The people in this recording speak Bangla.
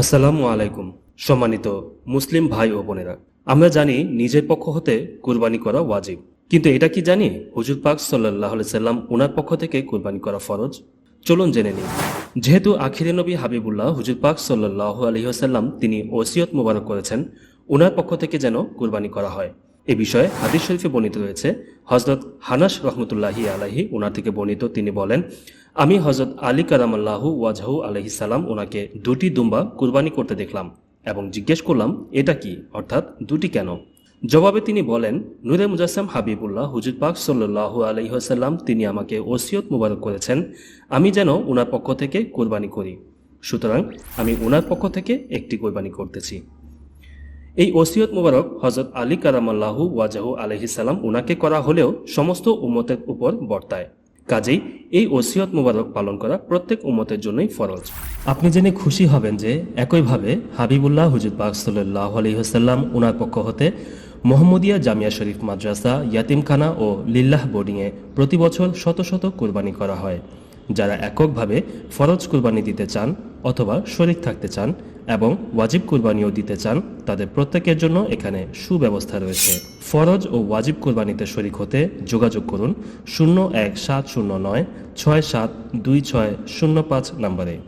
আসসালামু আলাইকুম, সম্মানিত মুসলিম ভাই ও বোনেরা। আমরা জানি নিজের পক্ষ হতে কুরবানি করা ওয়াজিব। কিন্তু এটা কি জানি? হুজুর পাক সাল্লাহ সাল্লাম ওনার পক্ষ থেকে কুরবানি করা ফরজ? চলুন জেনে নিই। যেহেতু আখিরে নবী হাবিবুল্লাহ হুজুর পাক সাল্লাহ আলহিহাসাল্লাম তিনি ওসিয়ত মোবারক করেছেন ওনার পক্ষ থেকে যেন কুরবানি করা হয়। এ বিষয়ে হাদিস শরীফে বর্ণিত রয়েছে হজরত হানাস রহমতুল্লাহি আলাহি ওনার থেকে বর্ণিত তিনি বলেন আমি হজরত আলী কারামাল্লাহু ওয়াজাহু আলহি সালাম ওনাকে দুটি দুম্বা কুরবানি করতে দেখলাম এবং জিজ্ঞেস করলাম, এটা কি? অর্থাৎ, দুটি কেন? জবাবে তিনি বলেন, নূরে মুজাসম হাবিবুল্লাহ হুজুর পাক সাল্লাহ আলহিহাসাল্লাম তিনি আমাকে ওসিয়ত মুবারক করেছেন। আমি যেন ওনার পক্ষ থেকে কোরবানি করি। সুতরাং আমি ওনার পক্ষ থেকে একটি কোরবানি করতেছি। এই ওসিয়ত মুবারক হজরত আলী কারামাল্লাহু ওয়াজাহু আলহিসাল্লাম উনাকে করা হলেও সমস্ত উম্মতের উপর বর্তায়। কাজেই এই ওসিয়ত মোবারক পালন করা প্রত্যেক উম্মতের জন্যই ফরজ। আপনি জেনে খুশি হবেন যে একইভাবে হাবিবুল্লাহ হুজুর পাক সাল্লাহ আলহিহাসাল্লাম উনার পক্ষ হতে মোহাম্মদিয়া জামিয়া শরীফ মাদ্রাসা, ইয়াতিমখানা ও লিল্লাহ বোর্ডিংয়ে প্রতি বছর শত শত কোরবানি করা হয়। যারা এককভাবে ফরজ কুরবানি দিতে চান অথবা শরিক থাকতে চান এবং ওয়াজিব কুরবানিও দিতে চান, তাদের প্রত্যেকের জন্য এখানে সুব্যবস্থা রয়েছে। ফরজ ও ওয়াজিব কুরবানিতে শরিক হতে যোগাযোগ করুন শূন্য এক সাত শূন্য নয়, ছয় সাত দুই ছয় শূন্য পাঁচ নম্বরে।